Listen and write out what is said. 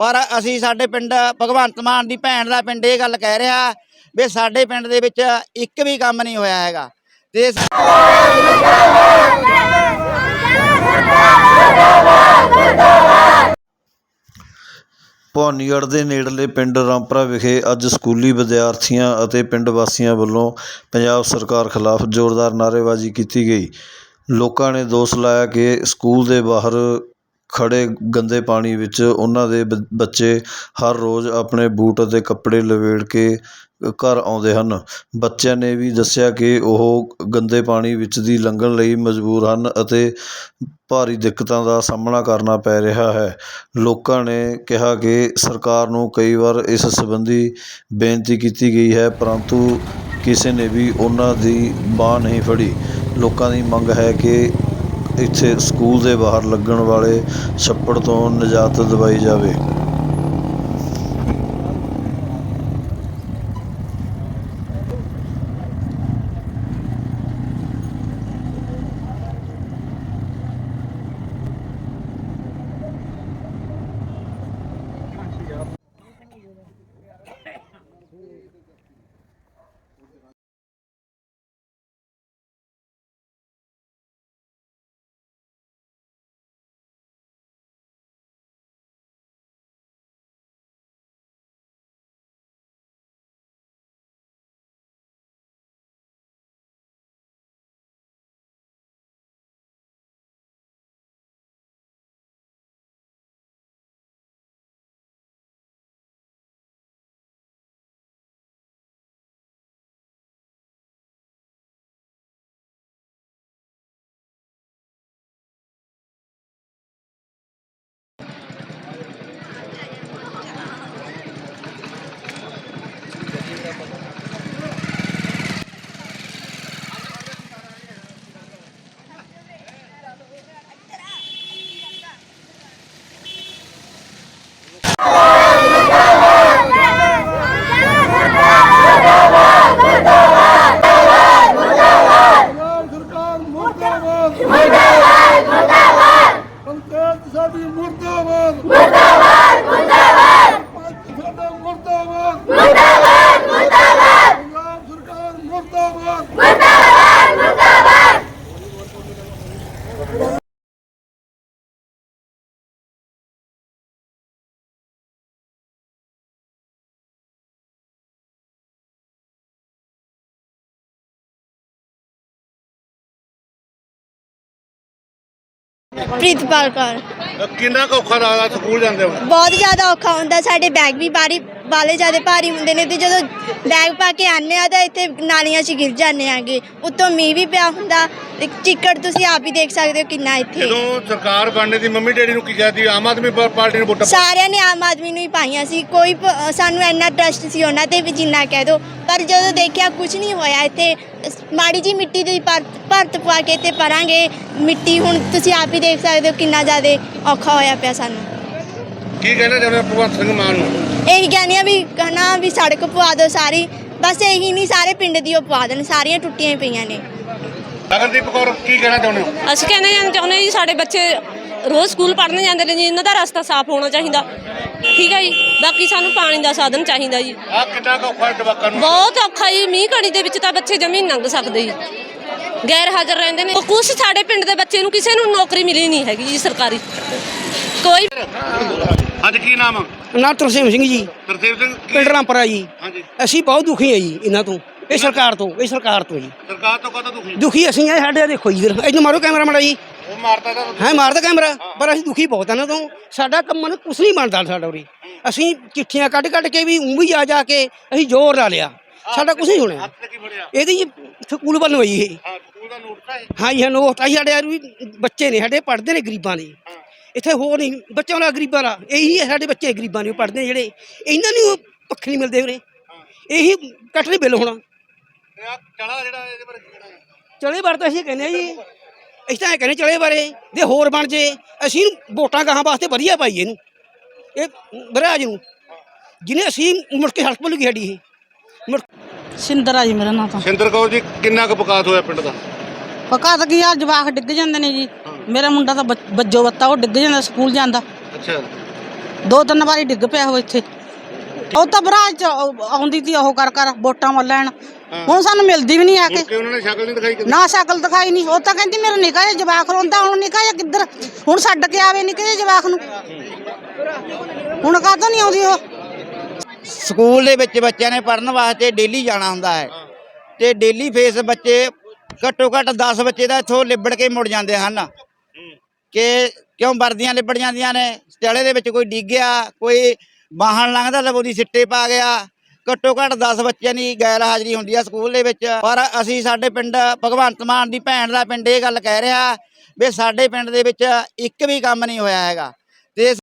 ਪਰ ਅਸੀਂ ਸਾਡੇ ਪਿੰਡ ਭਗਵੰਤ ਮਾਨ ਦੀ ਭੈਣ ਦਾ ਪਿੰਡ ਇਹ ਗੱਲ ਕਹਿ ਰਿਹਾ ਵੀ ਸਾਡੇ ਪਿੰਡ ਦੇ ਵਿੱਚ ਇੱਕ ਵੀ ਕੰਮ ਨਹੀਂ ਹੋਇਆ ਹੈਗਾ। ਤੇ ਸ- ਭਵਾਨੀਗੜ੍ਹ ਦੇ ਨੇੜਲੇ ਪਿੰਡ ਰਾਮਪੁਰਾ ਵਿਖੇ ਅੱਜ ਸਕੂਲੀ ਵਿਦਿਆਰਥੀਆਂ ਅਤੇ ਪਿੰਡ ਵਾਸੀਆਂ ਵੱਲੋਂ ਪੰਜਾਬ ਸਰਕਾਰ ਖਿਲਾਫ ਜ਼ੋਰਦਾਰ ਨਾਅਰੇਬਾਜ਼ੀ ਕੀਤੀ ਗਈ। ਲੋਕਾਂ ਨੇ ਦੋਸ਼ ਲਾਇਆ ਕਿ ਸਕੂਲ ਦੇ ਬਾਹਰ ਖੜ੍ਹੇ ਗੰਦੇ ਪਾਣੀ ਵਿੱਚ ਉਹਨਾਂ ਦੇ ਬ- ਬੱਚੇ ਹਰ ਰੋਜ਼ ਆਪਣੇ ਬੂਟ ਅਤੇ ਕੱਪੜੇ ਲਵੇੜ ਕੇ ਘਰ ਆਉਂਦੇ ਹਨ। ਬੱਚਿਆਂ ਨੇ ਵੀ ਦੱਸਿਆ ਕਿ ਉਹ ਗੰਦੇ ਪਾਣੀ ਵਿੱਚ ਦੀ ਲੰਘਣ ਲਈ ਮਜਬੂਰ ਹਨ ਅਤੇ ਭਾਰੀ ਦਿੱਕਤਾਂ ਦਾ ਸਾਹਮਣਾ ਕਰਨਾ ਪੈ ਰਿਹਾ ਹੈ। ਲੋਕਾਂ ਨੇ ਕਿਹਾ ਕਿ ਸਰਕਾਰ ਨੂੰ ਕਈ ਵਾਰ ਇਸ ਸੰਬੰਧੀ ਬੇਨਤੀ ਕੀਤੀ ਗਈ ਹੈ, ਪਰੰਤੂ ਕਿਸੇ ਨੇ ਵੀ ਉਹਨਾਂ ਦੀ ਬਾਂਹ ਨਹੀਂ ਫੜੀ। ਲੋਕਾਂ ਦੀ ਮੰਗ ਹੈ ਕਿ ਇੱਥੇ ਸਕੂਲ ਦੇ ਬਾਹਰ ਲੱਗਣ ਵਾਲੇ ਛੱਪੜ ਤੋਂ ਨਿਜਾਤ ਦਿਵਾਈ ਜਾਵੇ। ਪ੍ਰੀਤਪਾਲ ਕੌਰ। ਕਿੰਨਾ ਕੁ ਔਖਾ ਲੱਗਦਾ ਸਕੂਲ ਜਾਂਦੇ ਹੋ ਬਹੁਤ ਜ਼ਿਆਦਾ ਔਖਾ ਹੁੰਦਾ ਸਾਡੇ ਬੈਗ ਵੀ ਬਾਰੀ ਬਾਲੇ ਜ਼ਿਆਦਾ ਭਾਰੀ ਹੁੰਦੇ ਨੇ ਤੇ ਜਦੋਂ ਬੈਗ ਪਾ ਕੇ ਆਨੇ ਆ ਤਾਂ ਇੱਥੇ ਨਾਲੀਆਂ 'ਚ ਗਿਰ ਜਾਂਦੇ ਆਂਗੇ। ਉੱਤੋਂ ਮੀਂਹ ਵੀ ਪਿਆ ਹੁੰਦਾ ਤੇ ਚਿੱਕੜ ਤੁਸੀਂ ਆਪ ਹੀ ਦੇਖ ਸਕਦੇ ਹੋ ਕਿੰਨਾ ਇੱਥੇ। ਜਦੋਂ ਸਰਕਾਰ ਬਣਨੇ ਦੀ ਮੰਮੀ ਡੈਡੀ ਨੂੰ ਕੀ ਕਹਤੀ ਆਮ ਆਦਮੀ ਪਾ- ਪਾਰਟੀ ਨੂੰ ਵੋਟਾਂ ਸਾਰਿਆਂ ਨੇ ਆਮ ਆਦਮੀ ਨੂੰ ਹੀ ਪਾਈਆਂ ਸੀ। ਕੋਈ ਪ- ਸਾਨੂੰ ਇੰਨਾ ਟਰਸਟ ਸੀ ਉਹਨਾਂ ਤੇ ਵੀ ਜਿੰਨਾ ਕਹਿ ਦੋ। ਪਰ ਜਦੋਂ ਦੇਖਿਆ ਕੁਝ ਨਹੀਂ ਹੋਇਆ ਇੱਥੇ ਮਾੜੀ ਜੀ ਮਿੱਟੀ ਦੀ ਭਰਤ ਪਵਾ ਕੇ ਤੇ ਪਰਾਂਗੇ ਮਿੱਟੀ ਹੁਣ ਤੁਸੀਂ ਆਪ ਹੀ ਦੇਖ ਸਕਦੇ ਹੋ ਕਿੰਨਾ ਜ਼ਿਆਦਾ ਔਖਾ ਹੋਇਆ ਪਿਆ ਸਾਨੂੰ। ਕੀ ਕਹਿਣਾ ਚਾਹੁੰਦੇ ਹੋ ਭਗਵੰਤ ਸਿੰਘ ਮਾਨ ਨੂੰ? ਇਹੀ ਕਹਿੰਦੀ ਆ ਵੀ ਕਹਣਾ ਵੀ ਸੜਕ ਪਵਾ ਦਿਓ ਸਾਰੀ। ਬਸ ਇਹੀ ਨਹੀਂ ਸਾਰੇ ਪਿੰਡ ਦੀ ਉਹ ਪਵਾ ਦੇਣ ਸਾਰੀਆਂ ਟੁੱਟੀਆਂ ਹੀ ਪਈਆਂ ਨੇ। ਗਗਨਦੀਪ ਕੌਰ ਕੀ ਕਹਿਣਾ ਚਾਹੁੰਦੇ ਹੋ? ਅਸੀਂ ਕਹਿੰਦੇ ਹਾਂ ਚਾਹੁੰਦੇ ਹਾਂ ਜੀ ਸਾਡੇ ਬੱਚੇ ਰੋਜ਼ ਸਕੂਲ ਪੜ੍ਹਨ ਜਾਂਦੇ ਨੇ ਜੀ ਇਹਨਾਂ ਦਾ ਰਸਤਾ ਸਾਫ਼ ਹੋਣਾ ਚਾਹੀਦਾ। ਠੀਕ ਹੈ ਜੀ ਬਾਕੀ ਸਾਨੂੰ ਪਾਣੀ ਦਾ ਸਾਧਨ ਚਾਹੀਦਾ ਜੀ। ਆ ਕਿੰਨਾ ਕੁ ਔਖਾ ਜਵਾਕਾਂ ਨੂੰ? ਬਹੁਤ ਔਖਾ ਜੀ ਮੀਂਹ ਘੜੀ ਦੇ ਵਿੱਚ ਤਾਂ ਬੱਚੇ ਜਮੀ ਨਹੀਂ ਲੰਘ ਸਕਦੇ ਜੀ। ਗੈਰ ਹਾਜ਼ਰ ਰਹਿੰਦੇ ਨੇ। ਕੁਝ ਸਾਡੇ ਪਿੰਡ ਦੇ ਬੱਚੇ ਨੂੰ ਕਿਸੇ ਨੂੰ ਨੌਕਰੀ ਮਿਲੀ ਨਹੀਂ ਹੈਗੀ ਜੀ ਸਰਕਾਰੀ। ਕੋਈ ਅੱਜ ਕੀ ਨਾਮ? ਨਾ ਤਰਸੇਮ ਸਿੰਘ ਜੀ। ਗੁਰਦੇਵ ਸਿੰਘ ਪਿੰਡ ਰਾਮਪੁਰਾ ਜੀ। ਹਾਂਜੀ। ਅਸੀਂ ਬਹੁਤ ਦੁਖੀ ਹਾਂ ਜੀ ਇਹਨਾਂ ਤੋਂ ਇਹ ਸਰਕਾਰ ਤੋਂ ਇਹ ਸਰਕਾਰ ਤੋਂ ਜੀ। ਸਰਕਾਰ ਤੋਂ ਕਦੋਂ ਦੁਖੀ? ਦੁਖੀ ਅਸੀਂ ਆ ਸਾਡੇ ਦੇਖੋ ਜੀ ਇਹਨੂੰ ਮਾਰੋ ਕੈਮਰਾ ਮਾੜਾ ਜੀ। ਉਹ ਮਾਰਦਾ ਤਾਂ ਹੈ ਮਾਰਦਾ ਕੈਮਰਾ? ਪਰ ਅਸੀਂ ਦੁਖੀ ਬਹੁਤ ਆ ਇਹਨਾਂ ਤੋਂ ਸਾਡਾ ਕੰਮ ਨੂੰ ਕੁਛ ਨਹੀਂ ਬਣਦਾ ਸਾਡਾ ਉਰੇ। ਅਸੀਂ ਚਿੱਠੀਆਂ ਕੱਢ ਕੱਢ ਕੇ ਵੀ ਊਂ ਵੀ ਆ ਜਾ ਕੇ ਅਸੀਂ ਜ਼ੋਰ ਲਾ ਲਿਆ। ਸਾਡਾ ਕੁਛ ਨਹੀਂ ਹੋਣਾ। ਹੱਥ ਤੇ ਕੀ ਫੜਿਆ? ਇਹਦੀ ਜੀ ਸਕੂਲ ਵੱਲ ਹੋਈ ਇਹ। ਹਾਂ ਸਕੂਲ ਦਾ ਨੋਟ ਤਾਂ ਹੈ ਹਾਂ ਜੀ ਨੋਟ ਤਾਂ ਸਾਡੇ ਯਾਰ ਵੀ ਬੱਚੇ ਨੇ ਸਾਡੇ ਪੜ੍ਹਦੇ ਨੇ ਗਰੀਬਾਂ ਦੇ। ਇੱਥੇ ਹੋਰ ਨਹੀਂ ਬੱਚਿਆਂ ਦਾ ਗਰੀਬਾਂ ਦਾ। ਇਹੀ ਹੈ ਸਾਡੇ ਬੱਚੇ ਗਰੀਬਾਂ ਦੇ ਪੜ੍ਹਦੇ ਨੇ ਜਿਹੜੇ। ਇਹਨਾਂ ਨੂੰ ਪੱਖ ਨਹੀਂ ਮਿਲਦੇ ਉਰੇ। ਇਹੀ ਕੱਟਣੇ ਬਿੱਲ ਹੋਣਾ। ਚੜਾ ਜਿਹੜਾ ਇਹਦੇ ਹੈ? ਚਲੇ ਤਾਂ ਅਸੀਂ ਕਹਿੰਦੇ ਜੀ। ਅਸੀਂ ਤਾਂ ਇਹ ਕਹਿੰਦੇ ਚਲੇ ਬਾਰੇ ਦੇ ਹੋਰ ਬਣ ਜੇ ਅਸੀਂ ਵੋਟਾਂ ਗਾਹਾਂ ਵਾਸਤੇ ਵਧੀਆ ਪਾਈਏ ਇਹਨੂੰ। ਇਹ ਬਰਾਜ ਨੂੰ ਜਿਹਨੇ ਅਸੀਂ ਮੁੜ ਕੇ ਹਲਕ ਬੋਲੂਗੀ ਸਾਡੀ ਇਹ। ਮੁੜ ਸਿੰਦਰ ਆ ਜੀ ਮੇਰਾ ਨਾਂ ਤਾਂ। ਸਿੰਦਰ ਕੌਰ ਜੀ ਕਿੰਨਾ ਕੁ ਵਿਕਾਸ ਹੋਇਆ ਪਿੰਡ ਦਾ? ਪਕਾ ਤਾਂ ਕੀ ਆ ਜਵਾਕ ਡਿੱਗ ਜਾਂਦੇ ਨੇ ਜੀ। ਮੇਰਾ ਮੁੰਡਾ ਤਾਂ ਬੱਜ- ਬੱਜੋ ਬੱਤਾ ਉਹ ਡਿੱਗ ਜਾਂਦਾ ਸਕੂਲ ਜਾਂਦਾ ਅੱਛਾ। ਦੋ ਤਿੰਨ ਵਾਰੀ ਡਿੱਗ ਪਿਆ ਉਹ ਇੱਥੇ। ਉਹ ਤਾਂ ਬਰਾਜ ਚ ਆਉ- ਆਉਂਦੀ ਤੀ ਉਹ ਕਰ ਕਰ ਵੋਟਾਂ ਵੱਲ ਲੈਣ। ਹੁਣ ਸਾਨੂੰ ਮਿਲਦੀ ਵੀ ਨਹੀਂ ਆ ਕੇ। ਕਿ ਉਹਨਾਂ ਨੇ ਸ਼ਕਲ ਨਹੀਂ ਦਿਖਾਈ ਕਦੇ? ਨਾ ਸ਼ਕਲ ਦਿਖਾਈ ਨਹੀਂ। ਉਹ ਤਾਂ ਕਹਿੰਦੀ ਮੇਰਾ ਨਿਕਾ ਜਿਹਾ ਜਵਾਕ ਰੋਂਦਾ ਹੁਣ ਨਿਕਾ ਜਿਹਾ ਕਿੱਧਰ? ਹੁਣ ਛੱਡ ਕੇ ਆਵੇ ਨਿੱਕੇ ਜਿਹੇ ਜਵਾਕ ਨੂੰ। ਹੁਣ ਕਾਹਤੋਂ ਨਹੀਂ ਆਉਂਦੀ ਉਹ? ਸਕੂਲ ਦੇ ਵਿੱਚ ਬੱਚਿਆਂ ਨੇ ਪੜਨ ਵਾਸਤੇ ਡੇਲੀ ਜਾਣਾ ਹੁੰਦਾ ਹੈ। ਤੇ ਡੇਲੀ ਫੇਸ ਬੱਚੇ ਘੱਟੋ ਘੱਟ 10 ਬੱਚੇ ਦਾ ਇੱਥੋਂ ਲਿਬੜ ਕੇ ਮੁੜ ਜਾਂਦੇ ਹਨ। ਕਿ ਕਿਉਂ ਵਰਦੀਆਂ ਲਿਬੜ ਜਾਂਦੀਆਂ ਨੇ? ਸਟਿਆਲੇ ਦੇ ਵਿੱਚ ਕੋਈ ਡਿੱਗ ਗਿਆ ਕੋਈ ਵਾਹਨ ਲੰਘਦਾ ਲਵੋ ਦੀ ਸਿੱਟੇ ਪਾ ਗਿਆ। ਘੱਟੋ ਘੱਟ 10 ਬੱਚਿਆਂ ਦੀ ਗੈਰ ਹਾਜ਼ਰੀ ਹੁੰਦੀ ਆ ਸਕੂਲ ਦੇ ਵਿੱਚ। ਪਰ ਅਸੀਂ ਸਾਡੇ ਪਿੰਡ ਭਗਵੰਤ ਮਾਨ ਦੀ ਭੈਣ ਦਾ ਪਿੰਡ ਇਹ ਗੱਲ ਕਹਿ ਰਿਹਾ ਵੀ ਸਾਡੇ ਪਿੰਡ ਦੇ ਵਿੱਚ ਇੱਕ ਵੀ ਕੰਮ ਨਹੀਂ ਹੋਇਆ ਹੈਗਾ। ਤੇ